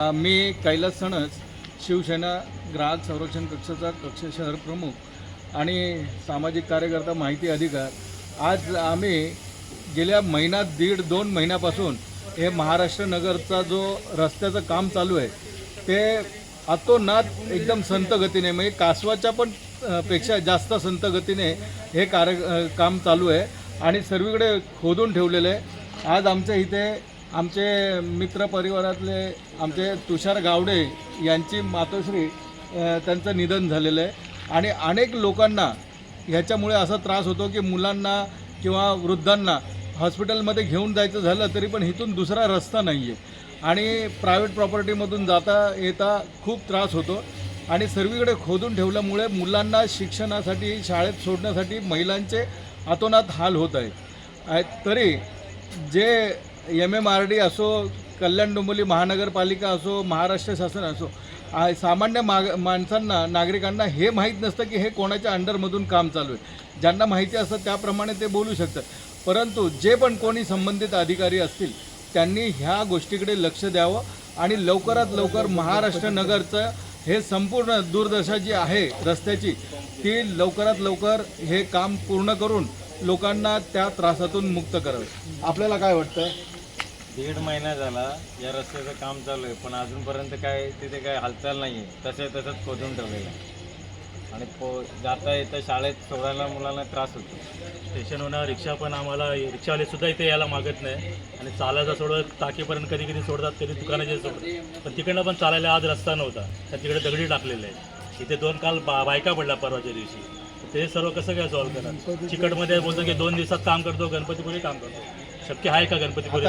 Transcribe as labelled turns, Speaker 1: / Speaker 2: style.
Speaker 1: मी कैलास सणस शिवसेना ग्राहक संरक्षण कक्षाचा कक्ष शहर प्रमुख आणि सामाजिक कार्यकर्ता माहिती अधिकार. आज आम्ही गेल्या महिन्यात दीड दोन महिन्यापासून हे महाराष्ट्र नगरचा जो रस्त्याचं काम चालू आहे ते आतोनात एकदम संत गतीने म्हणजे कासवाच्या पण पेक्षा जास्त संत गतीने हे कार्य काम चालू आहे आणि सर्वीकडे खोदून ठेवलेलं आहे. आज आमच्या इथे आमचे मित्र परिवारातले आमचे तुषार गावडे यांची मातोश्री त्यांचं निधन झालेलं आहे. आणि अनेक लोकांना ह्याच्यामुळे असा त्रास होतो की मुलांना किंवा वृद्धांना हॉस्पिटलमध्ये घेऊन जायचं झालं तरी पण इथून दुसरा रस्ता नाही आहे आणि प्रायव्हेट प्रॉपर्टीमधून जाता येता खूप त्रास होतो. आणि सर्वीकडे खोदून ठेवल्यामुळे मुलांना शिक्षणासाठी शाळेत सोडण्यासाठी महिलांचे अतोनात हाल होत आहेत. तरी जे एम एम आर डी असो कल्याण डोंबिवली महानगरपालिका असो महाराष्ट्र शासन असो सामान्य माग माणसांना नागरिकांना हे माहीत नसतं की हे कोणाच्या अंडरमधून काम चालू आहे. ज्यांना माहिती असतं त्याप्रमाणे ते बोलू शकतात. परंतु जे पण कोणी संबंधित अधिकारी असतील त्यांनी ह्या गोष्टीकडे लक्ष द्यावं आणि लवकरात लवकर महाराष्ट्र नगरचं हे संपूर्ण दुर्दशा जी आहे रस्त्याची ती लवकरात लवकर हे काम पूर्ण करून लोकांना त्या त्रासातून मुक्त करावे. आपल्याला काय वाटतं
Speaker 2: दीड महिना झाला या रस्त्याचं काम चालू आहे पण अजूनपर्यंत काय तिथे काय हालचाल नाही आहे तसे तसंच खोदून ठेवलेलं आहे. आणि पो जाता येतं शाळेत सोडायला मुलांना त्रास होतो.
Speaker 3: स्टेशनवरून रिक्षा पण आम्हाला रिक्षावाले सुद्धा इथे यायला मागत नाही. आणि चालायचा सोडत टाकीपर्यंत कधी कधी सोडतात कधी दुकानाचे सोडतात. पण तिकडनं पण चालायला आज रस्ता नव्हता. तर तिकडे दगडी टाकलेले आहे इथे दोन काल बा बायका पडल्या परवाच्या दिवशी. ते सर्व कसं काय सॉल्व्ह करणार? चिकटमध्ये बोलतो की दोन दिवसात काम करतो गणपतीपुरी काम करतो. शक्य आहे का गणपतीपुरी